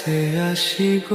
자세하시고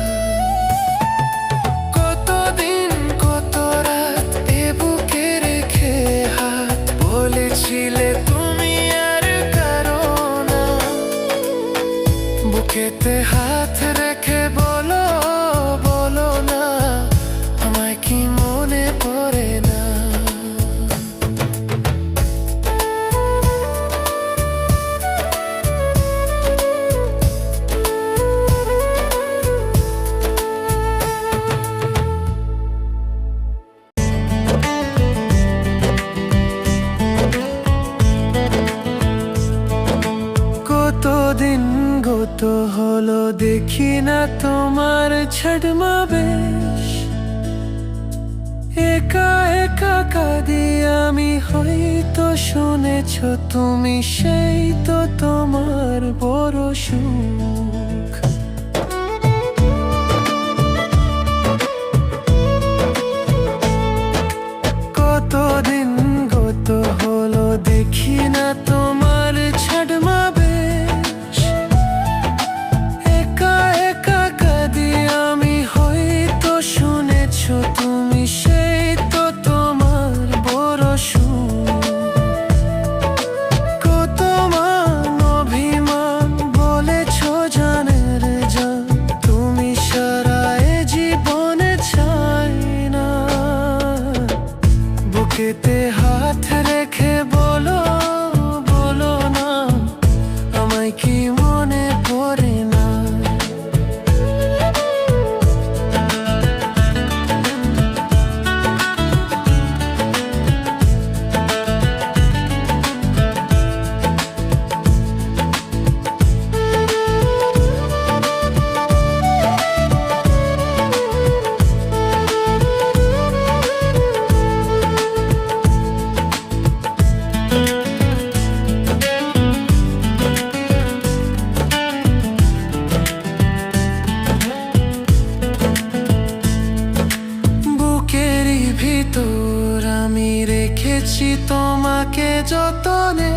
তুমি সেই তো তোমার বড় সুর রেখেছি তোমাকে যতনে।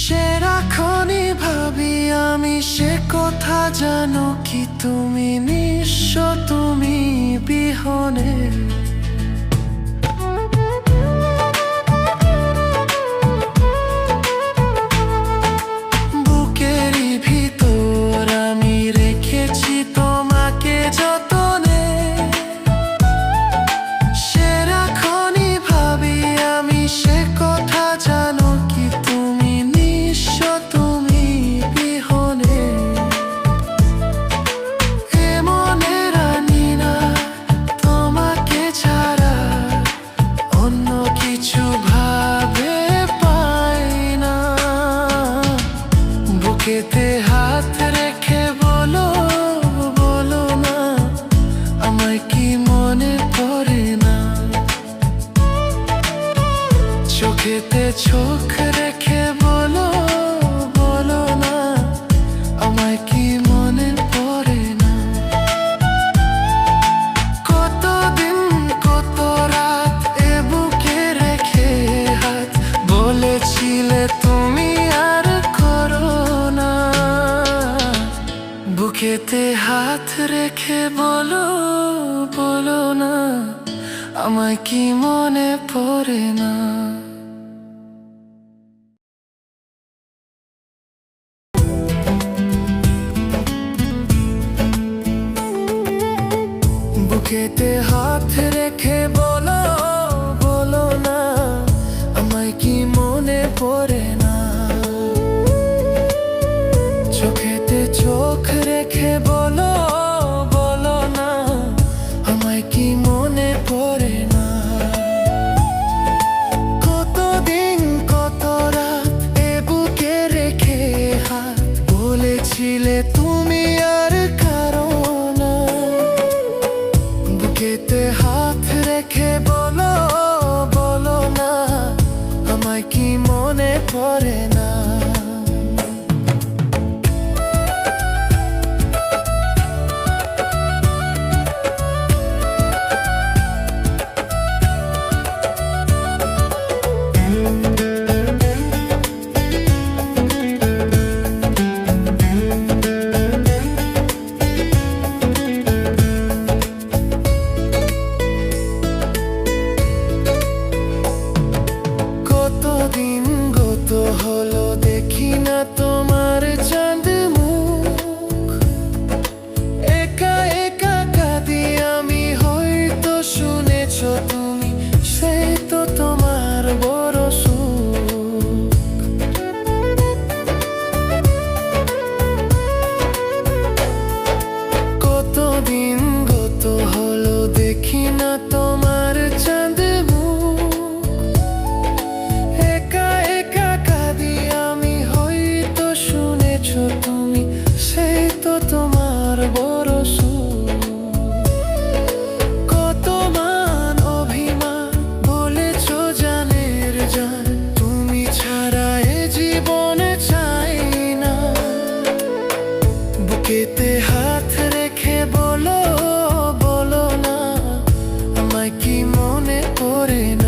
সেরাখনি ভাবি আমি সে কথা জানো কি তুমি নিঃস্ব তুমি বিহনে। বুকেতে হাত রেখে বলো বলো না, আমায় কি মনে পড়ে না? বুকেতে হাত রেখে বলো বলো না, আমায় কি মনে পড়ে না? চোখে দিন গত মনে পড়ে